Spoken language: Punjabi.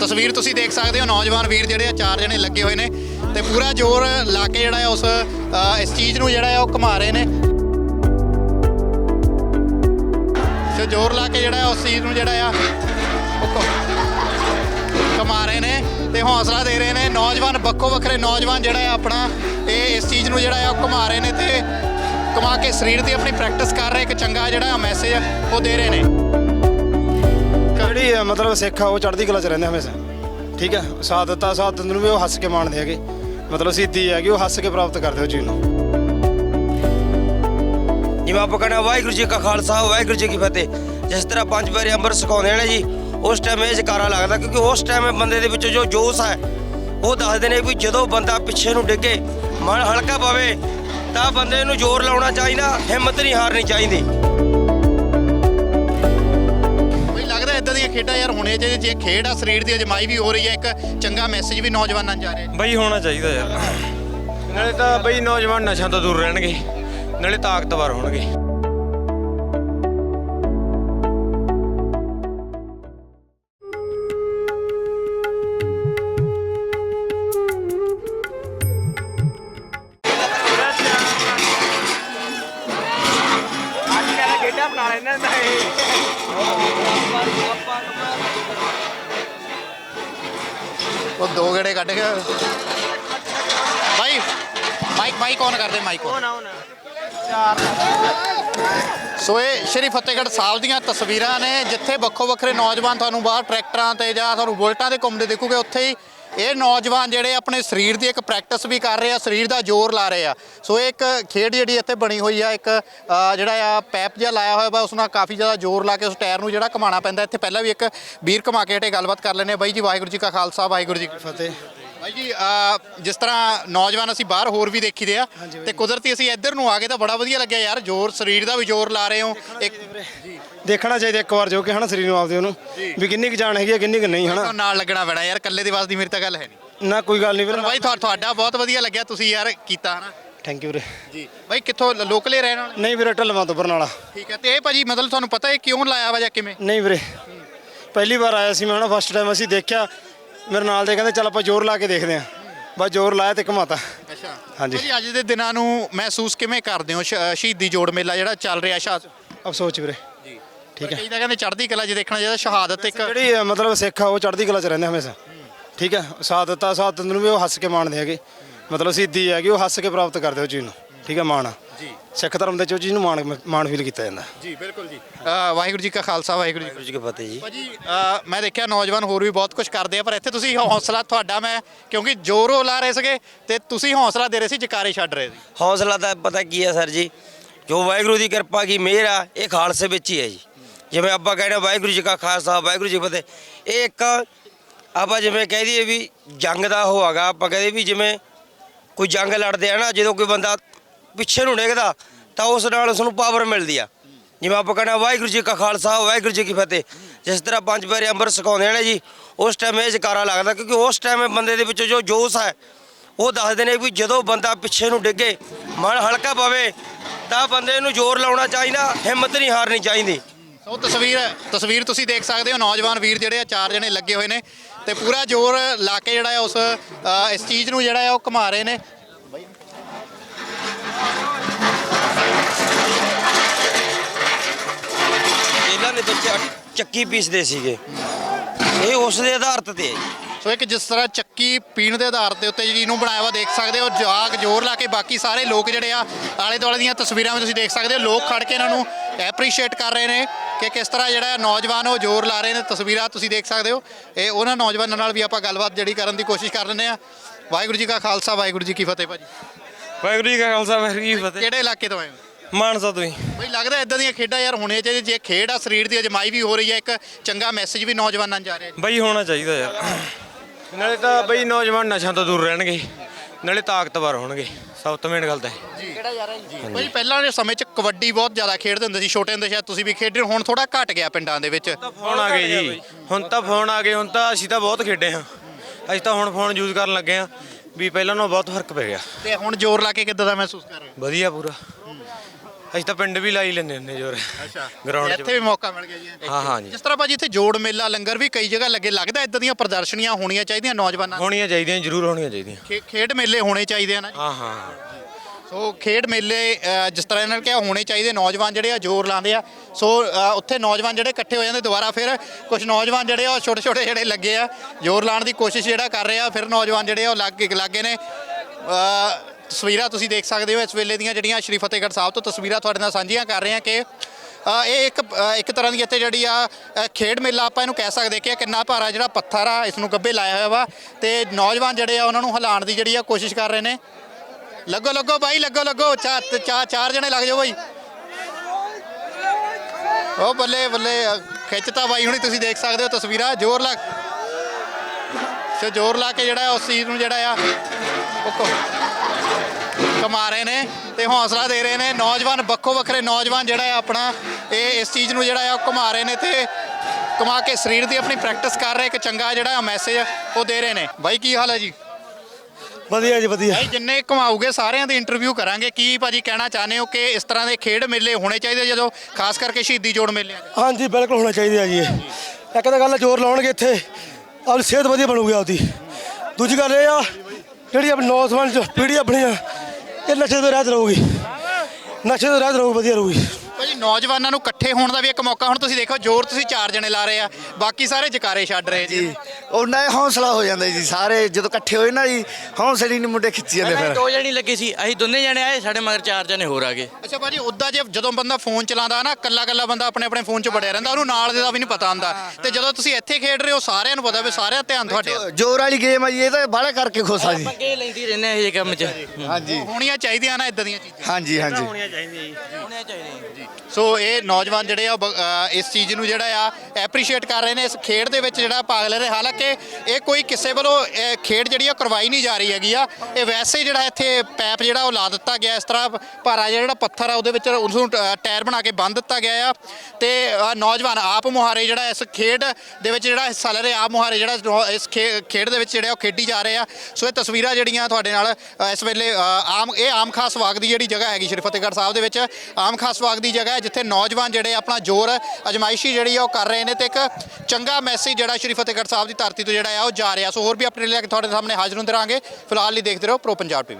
ਤਸਵੀਰ ਤੁਸੀਂ ਦੇਖ ਸਕਦੇ ਹੋ ਨੌਜਵਾਨ ਵੀਰ ਜਿਹੜੇ ਆ ਚਾਰ ਜਣੇ ਲੱਗੇ ਹੋਏ ਨੇ ਤੇ ਪੂਰਾ ਜ਼ੋਰ ਲਾ ਕੇ ਜਿਹੜਾ ਆ ਉਸ ਅ, ਇਸ ਚੀਜ਼ ਨੂੰ ਜਿਹੜਾ ਆ ਉਹ ਘੁਮਾ ਰਹੇ ਨੇ। ਤੇ ਜ਼ੋਰ ਲਾ ਕੇ ਜਿਹੜਾ ਆ ਉਸ ਚੀਜ਼ ਨੂੰ ਜਿਹੜਾ ਆ ਉਹ ਘੁ- ਘੁਮਾ ਰਹੇ ਨੇ ਤੇ ਹੌਸਲਾ ਦੇ ਰਹੇ ਨੇ। ਨੌਜਵਾਨ ਵੱਖੋ ਵੱਖਰੇ ਨੌਜਵਾਨ ਜਿਹੜਾ ਆ ਆਪਣਾ ਇਹ ਇਸ ਚੀਜ਼ ਨੂੰ ਜਿਹੜਾ ਆ ਉਹ ਘੁਮਾ ਰਹੇ ਨੇ ਤੇ ਘੁਮਾ ਕੇ ਸਰੀਰ ਦੀ ਆਪਣੀ ਪ੍ਰੈਕਟਿਸ ਕਰ ਰਹੇ ਇੱਕ ਚੰਗਾ ਜਿਹੜਾ ਮੈਸੇਜ ਉਹ ਦੇ ਰਹੇ ਨੇ। ਮਤਲਬ ਸਿੱਖ ਆ ਉਹ ਚੜ੍ਹਦੀ ਕਲਾ ਚ ਰਹਿੰਦੇ ਹਮੇਸ਼ਾ। ਠੀਕ ਹੈ ਸਾਥ ਦਿੱਤਾ ਸਾਥ ਦਿੰਦੇ ਨੂੰ ਵੀ ਉਹ ਹੱਸ ਕੇ ਮੰਨਦੇ ਹੈਗੇ। ਮਤਲਬ ਸਿੱਧੀ ਹੈਗੀ ਉਹ ਹੱਸ ਕੇ ਪ੍ਰਾਪਤ ਕਰਦੇ ਉਹ ਚੀਜ਼ ਨੂੰ। ਜਿਵੇਂ ਆਪਾਂ ਕਹਿੰਦੇ ਹਾਂ, ਵਾਹਿਗੁਰੂ ਜੀ ਕਾ ਖਾਲਸਾ ਵਾਹਿਗੁਰੂ ਜੀ ਕੀ ਫਤਿਹ। ਜਿਸ ਤਰ੍ਹਾਂ ਪੰਜ ਵਾਰੀ ਅੰਮ੍ਰਿਤ ਸਿਖਾਉਂਦੇ ਨੇ ਜੀ ਉਸ ਟਾਈਮ ਇਹ ਜਕਾਰਾ ਲੱਗਦਾ ਕਿਉਂਕਿ ਉਸ ਟਾਈਮ ਬੰਦੇ ਦੇ ਵਿੱਚ ਜੋ ਜੋਸ਼ ਹੈ ਉਹ ਦੱਸਦੇ ਨੇ ਵੀ ਜਦੋਂ ਬੰਦਾ ਪਿੱਛੇ ਨੂੰ ਡਿੱਗੇ ਮਨ ਹਲਕਾ ਪਵੇ ਤਾਂ ਬੰਦੇ ਨੂੰ ਜ਼ੋਰ ਲਾਉਣਾ ਚਾਹੀਦਾ ਹਿੰਮਤ ਨਹੀਂ ਹਾਰਨੀ ਚਾਹੀਦੀ। ਖੇਡਾਂ ਯਾਰ ਹੋਣੇ ਚਾਹੀਦੇ ਜੇ ਖੇਡ ਆ ਸਰੀਰ ਦੀ ਅਜਮਾਈ ਵੀ ਹੋ ਰਹੀ ਹੈ ਇੱਕ ਚੰਗਾ ਮੈਸੇਜ ਵੀ ਨੌਜਵਾਨਾਂ ਨੂੰ ਜਾ ਰਿਹਾ ਬਈ ਹੋਣਾ ਚਾਹੀਦਾ ਯਾਰ। ਨਾਲੇ ਤਾਂ ਬਈ ਨੌਜਵਾਨ ਨਸ਼ਿਆਂ ਤੋਂ ਦੂਰ ਰਹਿਣਗੇ ਨਾਲੇ ਤਾਕਤਵਰ ਹੋਣਗੇ। ਉਹ ਦੋ ਗੇੜੇ ਕੱਢ ਕੇ। ਬਾਈ ਮਾਈਕ ਮਾਈਕ ਔਨ ਕਰਦੇ ਮਾਈਕ ਔਨ ਸੋ ਇਹ ਸ਼੍ਰੀ ਫਤਿਹਗੜ੍ਹ ਸਾਹਿਬ ਦੀਆਂ ਤਸਵੀਰਾਂ ਨੇ ਜਿੱਥੇ ਵੱਖੋ ਵੱਖਰੇ ਨੌਜਵਾਨ ਤੁਹਾਨੂੰ ਬਾਹਰ ਟਰੈਕਟਰਾਂ ਤੇ ਜਾਂ ਤੁਹਾਨੂੰ ਬੁਲਟਾਂ ਤੇ ਘੁੰਮਦੇ ਦੇਖੋਗੇ ਉੱਥੇ ਹੀ ਇਹ ਨੌਜਵਾਨ ਜਿਹੜੇ ਆਪਣੇ ਸਰੀਰ ਦੀ ਇੱਕ ਪ੍ਰੈਕਟਿਸ ਵੀ ਕਰ ਰਹੇ ਆ, ਸਰੀਰ ਦਾ ਜ਼ੋਰ ਲਾ ਰਹੇ ਆ। ਸੋ ਇਹ ਇੱਕ ਖੇਡ ਜਿਹੜੀ ਇੱਥੇ ਬਣੀ ਹੋਈ ਆ, ਇੱਕ ਜਿਹੜਾ ਆ ਪੈਪ ਜਿਹਾ ਲਾਇਆ ਹੋਇਆ ਵਾ, ਉਸ ਨਾਲ ਕਾਫੀ ਜ਼ਿਆਦਾ ਜ਼ੋਰ ਲਾ ਕੇ ਉਸ ਟਾਇਰ ਨੂੰ ਜਿਹੜਾ ਘਮਾਉਣਾ ਪੈਂਦਾ। ਇੱਥੇ ਪਹਿਲਾਂ ਵੀ ਇੱਕ ਵੀਰ ਘਮਾ ਕੇ ਹਟੇ ਗੱਲਬਾਤ ਕਰ ਲੈਂਦੇ ਆ। ਬਾਈ ਜੀ, ਵਾਹਿਗੁਰੂ ਜੀ ਕਾ ਖਾਲਸਾ, ਵਾਹਿਗੁਰੂ ਜੀ ਕੀ ਫਤਿਹ। ਭਾਈ ਜੀ ਅਹ ਜਿਸ ਤਰ੍ਹਾਂ ਨੌਜਵਾਨ ਅਸੀਂ ਬਾਹਰ ਹੋਰ ਵੀ ਦੇਖੀਦੇ ਆ ਤੇ ਕੁਦਰਤੀ ਅਸੀਂ ਇੱਧਰ ਨੂੰ ਆ ਗਏ ਤਾਂ ਬੜਾ ਵਧੀਆ ਲੱਗਿਆ ਯਾਰ ਜ਼ੋਰ ਸਰੀਰ ਦਾ ਵੀ ਜ਼ੋਰ ਲਾ ਰਹੇ ਹੋ। ਇੱਕ ਦੇਖਣਾ ਚਾਹੀਦਾ ਇੱਕ ਵਾਰ ਜੋ ਕਿ ਹਨਾ ਸਰੀਰ ਨੂੰ ਆਪਦੇ ਉਹਨੂੰ ਵੀ ਕਿੰਨੀ ਕੁ ਜਾਣ ਹੈਗੀ ਆ ਕਿੰਨੀ ਕੁ ਨਹੀਂ ਹਨਾ। ਨਾਲ ਲੱਗਣਾ ਪੈਣਾ ਯਾਰ ਇਕੱਲੇ ਦੀ ਵਾਸਦੀ ਮੇਰੀ ਤਾਂ ਗੱਲ ਹੈ ਨਹੀਂ। ਨਾ ਕੋਈ ਗੱਲ ਨਹੀਂ ਪਰ ਵੀਰੇ ਭਾਈ ਤੁਹਾ- ਤੁਹਾਡਾ ਬਹੁਤ ਵਧੀਆ ਲੱਗਿਆ ਤੁਸੀਂ ਯਾਰ ਕੀਤਾ ਹਨਾ। ਥੈਂਕ ਯੂ ਵੀਰੇ। ਜੀ ਭਾਈ ਕਿੱਥੋਂ ਲੋਕਲੇ ਰਹਿਣ ਵਾਲੇ? ਨਹੀਂ ਵੀਰੇ ਢਲਵਾਂ ਤੋਂ ਬਰਨਾਲਾ। ਠੀਕ ਹੈ ਤੇ ਇਹ ਭਾਜੀ ਮਤਲਬ ਤੁਹਾਨੂੰ ਪਤਾ ਇਹ ਕਿਉਂ ਲਾਇਆ ਵਾ ਜਾਂ ਕਿਵੇਂ? ਨਹੀਂ ਵੀਰੇ। ਪਹਿਲੀ ਵਾਰ ਆਇਆ ਸੀ ਮੈਂ ਹਨਾ ਫਸਟ ਟਾਈਮ ਅਸੀਂ ਦੇਖਿਆ। ਮੇਰੇ ਨਾਲ ਦੇ ਕਹਿੰਦੇ ਚੱਲ ਆਪਾਂ ਜ਼ੋਰ ਲਾ ਕੇ ਦੇਖਦੇ ਆਂ ਬਸ ਜ਼ੋਰ ਲਾਇਆ ਤੇ ਘਮਾਤਾ। ਅੱਛਾ। ਹਾਂਜੀ। ਅੱਜ ਦੇ ਦਿਨਾਂ ਨੂੰ ਮਹਿਸੂਸ ਕਿਵੇਂ ਕਰਦੇ ਹੋ? ਸ਼- ਸ਼ਹੀਦੀ ਜੋੜ ਮੇਲਾ ਜਿਹੜਾ ਚੱਲ ਰਿਹਾ ਸ਼ਾਹ ਅਫਸੋਸ ਵੀਰੇ। ਜੀ। ਠੀਕ ਹੈ। ਕਈ ਤਾਂ ਕਹਿੰਦੇ ਚੜ੍ਹਦੀ ਕਲਾ 'ਚ ਦੇਖਣਾ ਚਾਹੀਦਾ ਸ਼ਹਾਦਤ ਇੱਕ ਜਿਹੜੀ ਮਤਲਬ ਸਿੱਖ ਆ ਉਹ ਚੜ੍ਹਦੀ ਕਲਾ ਚ ਰਹਿੰਦੇ ਹਮੇਸ਼ਾ। ਠੀਕ ਹੈ। ਸਾਥ ਦਿੱਤਾ ਸਾਥ ਦਿੰਦੇ ਨੂੰ ਵੀ ਉਹ ਹੱਸ ਕੇ ਮੰਨਦੇ ਹੈਗੇ। ਮਤਲਬ ਸਿੱਧੀ ਹੈਗੀ ਉਹ ਹੱਸ ਕੇ ਪ੍ਰਾਪਤ ਕਰਦੇ ਉਹ ਚੀਜ਼ ਨੂੰ। ਠੀਕ ਹੈ ਮਾਣ ਜੀ। ਸਿੱਖ ਧਰਮ ਦੇ ਚ ਉਹ ਚੀਜ਼ ਨੂੰ ਮਾਣ ਮਾਣ ਫੀਲ ਕੀਤਾ ਜਾਂਦਾ। ਜੀ ਬਿਲਕੁਲ ਜੀ। ਵਾਹਿਗੁਰੂ ਜੀ ਕਾ ਖਾਲਸਾ ਵਾਹਿਗੁਰੂ ਜੀ ਕੀ ਵਾਹਿਗੁਰੂ ਜੀ ਕੀ ਫਤਿਹ ਜੀ। ਭਾਜੀ ਮੈਂ ਦੇਖਿਆ ਨੌਜਵਾਨ ਹੋਰ ਵੀ ਬਹੁਤ ਕੁਝ ਕਰਦੇ ਆ ਪਰ ਇੱਥੇ ਤੁਸੀਂ ਹੌਸਲਾ ਤੁਹਾਡਾ ਮੈਂ ਕਿਉਂਕਿ ਜ਼ੋਰੋ ਲਾ ਰਹੇ ਸੀਗੇ ਤੇ ਤੁਸੀਂ ਹੌਸਲਾ ਦੇ ਰਹੇ ਸੀ ਜਕਾਰੇ ਛੱਡ ਰਹੇ ਸੀ। ਹੌਸਲਾ ਤਾਂ ਪਤਾ ਕੀ ਹੈ ਸਰ ਜੀ ਜੋ ਵਾਹਿਗੁਰੂ ਦੀ ਕਿਰਪਾ ਕੀ ਮਿਹਰ ਆ ਇਹ ਖਾਲਸੇ ਵਿੱਚ ਹੀ ਹੈ ਜੀ। ਜਿਵੇਂ ਆਪਾਂ ਕਹਿੰਦੇ ਹਾਂ, ਵਾਹਿਗੁਰੂ ਜੀ ਕਾ ਖਾਲਸਾ ਵਾਹਿਗੁਰੂ ਜੀ ਕੀ ਫਤਿਹ ਇਹ ਇੱਕ ਆਪਾਂ ਜਿਵੇਂ ਕਹਿ ਦਈਏ ਵੀ ਜੰਗ ਦਾ ਉਹ ਹੈਗਾ ਆਪਾਂ ਕਹਦੇ ਵੀ ਜਿਵੇਂ ਕੋਈ ਜੰਗ ਲੜਦੇ ਆ ਨਾ ਜਦੋਂ ਕੋਈ ਬੰਦਾ ਪਿੱਛੇ ਨੂੰ ਡਿੱਗਦਾ, ਤਾਂ ਉਸ ਨਾਲ ਉਸ ਨੂੰ ਪਾਵਰ ਮਿਲਦੀ ਆ। ਜਿਵੇਂ ਆਪਾਂ ਕਹਿੰਦੇ ਵਾਹਿਗੁਰੂ ਜੀ ਕਾ ਖਾਲਸਾ, ਵਾਹਿਗੁਰੂ ਜੀ ਕੀ ਫਤਿਹ। ਜਿਸ ਤਰ੍ਹਾਂ ਪੰਜ ਪਿਆਰੇ ਅੰਮ੍ਰਿਤ ਸਿਖਾਉਂਦੇ ਨੇ ਜੀ, ਉਸ ਟਾਈਮ ਇਹ ਜਕਾਰਾ ਲੱਗਦਾ, ਕਿਉਂਕਿ ਉਸ ਟਾਈਮ ਬੰਦੇ ਦੇ ਵਿੱਚ ਜੋ ਜੋਸ਼ ਹੈ, ਉਹ ਦੱਸਦੇ ਨੇ ਵੀ ਜਦੋਂ ਬੰਦਾ ਪਿੱਛੇ ਨੂੰ ਡਿੱਗੇ, ਮਨ ਹਲਕਾ ਪਵੇ, ਤਾਂ ਬੰਦੇ ਨੂੰ ਜ਼ੋਰ ਲਾਉਣਾ ਚਾਹੀਦਾ, ਹਿੰਮਤ ਨਹੀਂ ਹਾਰਨੀ ਚਾਹੀਦੀ। ਸੋ ਤਸਵੀਰ ਤਸਵੀਰ ਤੁਸੀਂ ਦੇਖ ਸਕਦੇ ਹੋ, ਨੌਜਵਾਨ ਵੀਰ ਜਿਹੜੇ ਆ, ਚਾਰ ਜਣੇ ਲੱਗੇ ਹੋਏ ਨੇ, ਤੇ ਪੂਰਾ ਜ਼ੋਰ ਲਾ ਕੇ ਜਿਹੜਾ ਆ ਉਸ ਇਸ ਚੀਜ਼ ਨੂੰ ਜਿਹੜਾ ਆ, ਉਹ ਘੁਮਾ ਰਹੇ ਨੇ। ਦੇ ਵਿੱਚ ਚੱਕੀ ਪੀਸਦੇ ਸੀਗੇ। ਇਹ ਉਸ ਦੇ ਆਧਾਰਿਤ ਤੇ ਹੈ ਜੀ। ਸੋ ਇੱਕ ਜਿਸ ਤਰ੍ਹਾਂ ਚੱਕੀ ਪੀਣ ਦੇ ਆਧਾਰ ਦੇ ਉੱਤੇ ਜਿਹਨੂੰ ਬਣਾਇਆ ਵਾ ਦੇਖ ਸਕਦੇ ਹੋ ਜਾਗ ਜ਼ੋਰ ਲਾ ਕੇ ਬਾਕੀ ਸਾਰੇ ਲੋਕ ਜਿਹੜੇ ਆ ਆਲੇ ਦੁਆਲੇ ਦੀਆਂ ਤਸਵੀਰਾਂ ਵਿੱਚ ਤੁਸੀਂ ਦੇਖ ਸਕਦੇ ਹੋ ਲੋਕ ਖੜ ਕੇ ਇਹਨਾਂ ਨੂੰ ਐਪਰੀਸ਼ੀਏਟ ਕਰ ਰਹੇ ਨੇ ਕਿ ਕਿਸ ਤਰ੍ਹਾਂ ਜਿਹੜਾ ਨੌਜਵਾਨ ਉਹ ਜ਼ੋਰ ਲਾ ਰਹੇ ਨੇ ਤਸਵੀਰਾਂ ਤੁਸੀਂ ਦੇਖ ਸਕਦੇ ਹੋ। ਇਹ ਉਹਨਾਂ ਨੌਜਵਾਨਾਂ ਨਾਲ ਵੀ ਆਪਾਂ ਗੱਲਬਾਤ ਜਿਹੜੀ ਕਰਨ ਦੀ ਕੋਸ਼ਿਸ਼ ਕਰ ਲੈਂਦੇ ਆ ਵਾਹਿਗੁਰੂ ਜੀ ਕਾ ਖਾਲਸਾ ਵਾਹਿਗੁਰੂ ਜੀ ਕੀ ਫਤਿਹ ਭਾਜੀ। ਵਾਹਿਗੁਰੂ ਜੀ ਕਾ ਖਾਲਸਾ ਵਾਹਿਗੁਰੂ ਜੀ ਕੀ ਫਤਿਹ। ਕਿਹੜੇ ਇਲਾਕੇ ਤੋਂ ਆਏ ਹੋ? ਮਾਨਸਾ ਤੋਂ ਹੀ। ਬਈ ਲੱਗਦਾ ਇਦਾਂ ਦੀਆਂ ਖੇਡਾਂ ਯਾਰ ਹੋਣੀਆਂ ਚਾਹੀਦੀਆਂ। ਜੇ ਖੇਡ ਆ ਸਰੀਰ ਦੀ ਅਜਮਾਈ ਵੀ ਹੋ ਰਹੀ ਹੈ ਇੱਕ ਚੰਗਾ ਮੈਸੇਜ ਵੀ ਨੌਜਵਾਨਾਂ ਨੂੰ ਜਾ ਰਿਹਾ ਬਈ ਹੋਣਾ ਚਾਹੀਦਾ ਯਾਰ। ਨਾਲੇ ਤਾਂ ਬਈ ਨੌਜਵਾਨ ਨਸ਼ਿਆਂ ਤੋਂ ਦੂਰ ਰਹਿਣਗੇ। ਨਾਲੇ ਤਾਕਤਵਰ ਹੋਣਗੇ। ਸਭ ਤੋਂ ਮੇਨ ਗੱਲ ਤਾਂ ਇਹ। ਬਈ ਪਹਿਲਾਂ ਦੇ ਸਮੇਂ 'ਚ ਕਬੱਡੀ ਬਹੁਤ ਜ਼ਿਆਦਾ ਖੇਡਦੇ ਹੁੰਦੇ ਸੀ ਛੋਟੇ ਹੁੰਦੇ ਸ਼ਾਇਦ ਤੁਸੀਂ ਵੀ ਖੇਡਦੇ ਹੋ, ਹੁਣ ਥੋੜਾ ਘਟ ਗਿਆ ਪਿੰਡਾਂ ਦੇ ਵਿੱਚ। ਫੋਨ ਆ ਗਏ ਜੀ। ਹੁਣ ਤਾਂ ਫੋਨ ਆ ਗਏ। ਹੁਣ ਤਾਂ ਅਸੀਂ ਤਾਂ ਬਹੁਤ ਖੇਡੇ ਹਾਂ। ਅਸੀਂ ਤਾਂ ਹੁਣ ਫੋਨ ਯੂਜ਼ ਕਰਨ ਲੱਗੇ ਹਾਂ। ਵੀ ਪਹਿਲਾਂ ਨਾਲੋਂ ਬਹੁਤ ਫ਼ਰਕ ਪੈ ਗਿਆ। ਤੇ ਹੁਣ ਜ਼ੋਰ ਲਾ ਕੇ ਕਿੱਦਾਂ ਦਾ ਮਹਿਸੂਸ ਕਰ ਰਹੇ ਹੋ? ਵਧੀਆ ਪੂਰਾ। ਅਸੀਂ ਤਾਂ ਪਿੰਡ ਵੀ ਲਾਈ ਲੈਂਦੇ ਹੁੰਦੇ ਜੋਰ। ਗਰਾਊਂਡ 'ਚ। ਇੱਥੇ ਵੀ ਮੌਕਾ ਮਿਲ ਗਿਆ ਜੀ। ਹਾਂ ਹਾਂ ਜੀ। ਜਿਸ ਤਰ੍ਹਾਂ ਭਾਜੀ ਇੱਥੇ ਜੋੜ ਮੇਲਾ ਲੰਗਰ ਵੀ ਕਈ ਜਗ੍ਹਾ ਲੱਗੇ ਲੱਗਦਾ ਇਦਾਂ ਦੀਆਂ ਪ੍ਰਦਰਸ਼ਨੀਆਂ ਹੋਣੀਆਂ ਚਾਹੀਦੀਆਂ ਨੌਜਵਾਨਾਂ ਦੀਆਂ। ਹੋਣੀਆਂ ਚਾਹੀਦੀਆਂ ਜ਼ਰੂਰ ਹੋਣੀਆਂ ਚਾਹੀਦੀਆਂ। ਖੇ- ਖੇਡ ਮੇਲੇ ਹੋਣੇ ਚਾਹੀਦੇ ਆ ਨਾ ਜੀ। ਹਾਂ ਹਾਂ ਸੋ ਖੇਡ ਮੇਲੇ ਅ, ਜਿਸ ਤਰ੍ਹਾਂ ਇਹਨਾਂ ਨੇ ਕਿਹਾ ਹੋਣੇ ਚਾਹੀਦੇ ਨੌਜਵਾਨ ਜਿਹੜੇ ਆ ਜ਼ੋਰ ਲਾਉਂਦੇ ਆ। ਸੋ ਅ, ਉੱਥੇ ਨੌਜਵਾਨ ਜਿਹੜੇ ਇਕੱਠੇ ਹੋ ਜਾਂਦੇ ਦੁਬਾਰਾ ਫਿਰ ਕੁਝ ਨੌਜਵਾਨ ਜਿਹੜੇ ਆ ਉਹ ਛੋਟੇ ਛੋਟੇ ਜਿਹੜੇ ਲੱਗੇ ਆ ਜ਼ੋਰ ਲਾਉਣ ਦੀ ਕੋਸ਼ਿਸ਼ ਜਿਹੜਾ ਕਰ ਰਹੇ ਆ ਫਿਰ ਨੌਜਵਾਨ ਜਿਹੜੇ ਆ ਉਹ ਲੱਗ ਲੱਗੇ ਨੇ। ਅ, ਤਸਵੀਰਾਂ ਤੁਸੀਂ ਦੇਖ ਸਕਦੇ ਹੋ ਇਸ ਵੇਲੇ ਦੀਆਂ ਜਿਹੜੀਆਂ ਸ਼੍ਰੀ ਫਤਿਹਗੜ੍ਹ ਸਾਹਿਬ ਤੋਂ ਤਸਵੀਰਾਂ ਤੁਹਾਡੇ ਨਾਲ ਸਾਂਝੀਆਂ ਕਰ ਰਹੇ ਹਾਂ ਕਿ ਇਹ ਇੱਕ ਇੱਕ ਤਰ੍ਹਾਂ ਦੀ ਇੱਥੇ ਜਿਹੜੀ ਆ ਖੇਡ ਮੇਲਾ ਆਪਾਂ ਇਹਨੂੰ ਕਹਿ ਸਕਦੇ ਕਿ ਕਿੰਨਾ ਭਾਰਾ ਜਿਹੜਾ ਪੱਥਰ ਆ, ਇਸ ਨੂੰ ਗੱਬੇ ਲਾਇਆ ਹੋਇਆ ਵਾ ਤੇ ਨੌਜਵਾਨ ਜਿਹੜੇ ਆ ਉਹਨਾਂ ਨੂੰ ਹਿਲਾਉਣ ਦੀ ਜਿਹੜੀ ਆ ਕੋਸ਼ਿਸ਼ ਕਰ ਰਹੇ ਨੇ। ਲੱਗੋ ਲੱਗੋ ਬਾਈ, ਲੱਗੋ ਲੱਗੋ ਚਾਰ ਚਾਰ ਚਾਰ ਜਣੇ ਲੱਗ ਜਾਓ ਬਾਈ। ਉਹ ਬੱਲੇ ਬੱਲੇ ਖਿੱਚਤਾ ਬਾਈ ਹੁਣੀ ਤੁਸੀਂ ਦੇਖ ਸਕਦੇ ਹੋ ਤਸਵੀਰਾਂ, ਜ਼ੋਰ ਲਾ ਸੋ ਜ਼ੋਰ ਲਾ ਕੇ ਜਿਹੜਾ ਉਸ ਚੀਜ਼ ਨੂੰ ਜਿਹੜਾ ਆ ਉਹ ਕਮਾ ਰਹੇ ਨੇ ਤੇ ਹੌਸਲਾ ਦੇ ਰਹੇ ਨੇ। ਨੌਜਵਾਨ ਵੱਖੋ ਵੱਖਰੇ ਨੌਜਵਾਨ ਜਿਹੜਾ ਹੈ ਆਪਣਾ ਇਹ ਇਸ ਚੀਜ਼ ਨੂੰ ਜਿਹੜਾ ਆ ਉਹ ਕਮਾ ਰਹੇ ਨੇ ਤੇ ਕਮਾ ਕੇ ਸਰੀਰ ਦੀ ਆਪਣੀ ਪ੍ਰੈਕਟਿਸ ਕਰ ਰਹੇ ਇੱਕ ਚੰਗਾ ਜਿਹੜਾ ਮੈਸੇਜ ਉਹ ਦੇ ਰਹੇ ਨੇ। ਬਾਈ ਕੀ ਹਾਲ ਹੈ ਜੀ? ਵਧੀਆ ਜੀ ਵਧੀਆ। ਭਾਈ ਜਿੰਨੇ ਕਮਾਉਗੇ ਸਾਰਿਆਂ ਦੀ ਇੰਟਰਵਿਊ ਕਰਾਂਗੇ। ਕੀ ਭਾਜੀ ਕਹਿਣਾ ਚਾਹੁੰਦੇ ਹੋ ਕਿ ਇਸ ਤਰ੍ਹਾਂ ਦੇ ਖੇਡ ਮੇਲੇ ਹੋਣੇ ਚਾਹੀਦੇ ਜਦੋਂ ਖਾਸ ਕਰਕੇ ਸ਼ਹੀਦੀ ਜੋੜ ਮੇਲਿਆਂ 'ਚ ਹਾਂਜੀ ਬਿਲਕੁਲ ਹੋਣਾ ਚਾਹੀਦਾ ਜੀ ਇੱਕ ਤਾਂ ਗੱਲ ਹੈ ਜ਼ੋਰ ਲਾਉਣਗੇ ਇੱਥੇ ਆਪਣੀ ਸਿਹਤ ਵਧੀਆ ਬਣੂਗੀ ਆਪਦੀ। ਦੂਜੀ ਗੱਲ ਇਹ ਆ ਜਿਹੜੀ ਆਪਣੀ ਨੌਜਵਾਨ ਪੀੜ੍ਹੀ ਆਪਣੀ ਆ ਇਹ ਨਸ਼ੇ ਤੋਂ ਰਹਿਤ ਰਹੂਗੀ। ਨਸ਼ੇ ਤੋਂ ਰਹਿਤ ਰਹੂ ਵਧੀਆ ਰਹੂਗੀ। ਭਾਜੀ ਨੌਜਵਾਨਾਂ ਨੂੰ ਇਕੱਠੇ ਹੋਣ ਦਾ ਵੀ ਇੱਕ ਮੌਕਾ। ਹੁਣ ਤੁਸੀਂ ਦੇਖੋ ਜੋਰ ਤੁਸੀਂ ਚਾਰ ਜਣੇ ਲਾ ਰਹੇ ਆ। ਬਾਕੀ ਸਾਰੇ ਜਕਾਰੇ ਛੱਡ ਰਹੇ ਜੀ। ਜੀ ਉਹਨਾਂ ਦਾ ਹੌਸਲਾ ਹੋ ਜਾਂਦਾ ਜੀ ਸਾਰੇ ਜਦੋਂ ਇਕੱਠੇ ਹੋਏ ਨਾ ਜੀ ਹੌਸਲੇ ਨੂੰ ਮੁੰਡੇ ਖਿੱਚੀ ਜਾਂਦੇ ਫਿਰ। ਦੋ ਜਣੀ ਲੱਗੀ ਸੀ ਅਸੀਂ ਦੋਨੇ ਜਣੇ ਆਏ ਸਾਡੇ ਮਗਰ ਚਾਰ ਜਣੇ ਹੋਰ ਆ ਗਏ। ਅੱਛਾ ਭਾਜੀ ਉਦਾਂ ਜੇ ਜਦੋਂ ਬੰਦਾ ਫੋਨ ਚਲਾਉਂਦਾ ਨਾ ਕੱਲਾ ਕੱਲਾ ਬੰਦਾ ਆਪਣੇ ਆਪਣੇ ਫੋਨ 'ਚ ਵੜਿਆ ਰਹਿੰਦਾ ਉਹਨੂੰ ਨਾਲ ਦੇ ਦਾ ਵੀ ਨਹੀਂ ਪਤਾ ਹੁੰਦਾ। ਤੇ ਜਦੋਂ ਤੁਸੀਂ ਇੱਥੇ ਖੇਡ ਰਹੇ ਹੋ ਸਾਰਿਆਂ ਨੂੰ ਪਤਾ ਵੀ ਸਾਰਿਆਂ ਦਾ ਧਿਆਨ ਤੁਹਾਡੇ ਵੱਲ। ਜੋਰ ਵਾਲੀ ਗੇਮ ਆ ਜੀ ਇਹ ਤਾਂ ਬਾਹਲਾ ਕਰਕੇ ਖੁਸ਼ ਆ ਜੀ। ਪੰਗੇ ਲੈਂਦੀ ਰਹਿੰਦੇ ਆ ਇਹ ਕੰਮ 'ਚ। ਹਾਂਜੀ। ਹੋਣੀਆਂ ਚਾਹੀਦੀਆਂ ਨਾ ਇਦਾਂ ਦੀਆਂ ਚੀਜ਼ਾਂ। ਹਾਂਜੀ ਹਾਂਜੀ। ਹੋਣੀਆਂ ਚਾਹੀਦੀਆਂ ਸੋ ਇਹ ਨੌਜਵਾਨ ਜਿਹੜੇ ਆ ਬ- ਇਸ ਚੀਜ਼ ਨੂੰ ਜਿਹੜਾ ਆ ਐਪਰੀਸ਼ੀਏਟ ਕਰ ਰਹੇ ਨੇ, ਇਸ ਖੇਡ ਦੇ ਵਿੱਚ ਜਿਹੜਾ ਭਾਗ ਲੈ ਰਹੇ। ਹਾਲਾਂਕਿ ਇਹ ਕੋਈ ਕਿਸੇ ਵੱਲੋਂ ਇਹ ਖੇਡ ਜਿਹੜੀ ਆ ਕਰਵਾਈ ਨਹੀਂ ਜਾ ਰਹੀ ਹੈਗੀ ਆ। ਇਹ ਵੈਸੇ ਹੀ ਜਿਹੜਾ ਇੱਥੇ ਪੈਪ ਜਿਹੜਾ ਉਹ ਲਾ ਦਿੱਤਾ ਗਿਆ, ਇਸ ਤਰ੍ਹਾਂ ਭਾਰਾ ਜਿਹੜਾ ਪੱਥਰ ਆ, ਉਹਦੇ ਵਿੱਚ ਉਸ ਨੂੰ ਟ- ਟਾਇਰ ਬਣਾ ਕੇ ਬੰਨ ਦਿੱਤਾ ਗਿਆ ਆ। ਤੇ ਨੌਜਵਾਨ ਆਪ ਮੁਹਾਰੇ ਜਿਹੜਾ ਇਸ ਖੇਡ ਦੇ ਵਿੱਚ ਜਿਹੜਾ ਹਿੱਸਾ ਲੈ ਰਹੇ, ਆਪ ਮੁਹਾਰੇ ਜਿਹੜਾ ਇਸ ਖੇ- ਖੇਡ ਦੇ ਵਿੱਚ ਜਿਹੜਾ ਉਹ ਖੇਡੀ ਜਾ ਰਹੇ ਆ। ਸੋ ਇਹ ਤਸਵੀਰਾਂ ਜਿਹੜੀਆਂ ਤੁਹਾਡੇ ਨਾਲ ਇਸ ਵੇਲੇ ਆਮ, ਇਹ ਆਮ ਖਾਸ ਵਾਗ ਦੀ ਜਿਹੜੀ ਜਗ੍ਹਾ ਹੈਗੀ ਸ਼੍ਰੀ ਫਤਿਹਗੜ੍ਹ ਸਾਹਿਬ ਦੇ ਵਿੱਚ। ਆਮ ਖਾਸ ਵਾਗ ਦੀ ਜਗ੍ਹਾ ਹੈ, ਜਿੱਥੇ ਨੌਜਵਾਨ ਜਿਹੜੇ ਆਪਣਾ ਜ਼ੋਰ, ਅਜਮਾਇਸ਼ੀ ਜਿਹੜੀ ਆ ਉਹ ਕਰ ਰਹੇ ਨੇ ਤੇ ਇੱਕ ਚੰਗਾ ਮੈਸੇਜ ਜਿਹੜਾ ਸ਼੍ਰੀ ਫਤਿਹਗੜ੍ਹ ਸਾਹਿਬ ਦੀ ਧਰਤੀ ਤੋਂ ਜਿਹੜਾ ਆ, ਉਹ ਜਾ ਰਿਹਾ। ਸੋ ਹੋਰ ਵੀ ਆਪਣੇ ਲੈ ਕੇ ਤੁਹਾਡੇ ਸਾਹਮਣੇ ਹਾਜ਼ਰ ਹੁੰਦੇ ਰਾਂਗੇ ਫਿਲਹਾਲ ਲਈ ਦੇਖਦੇ ਰਹੋ ਪ੍ਰੋ ਪੰਜਾਬ ਟੀਵੀ।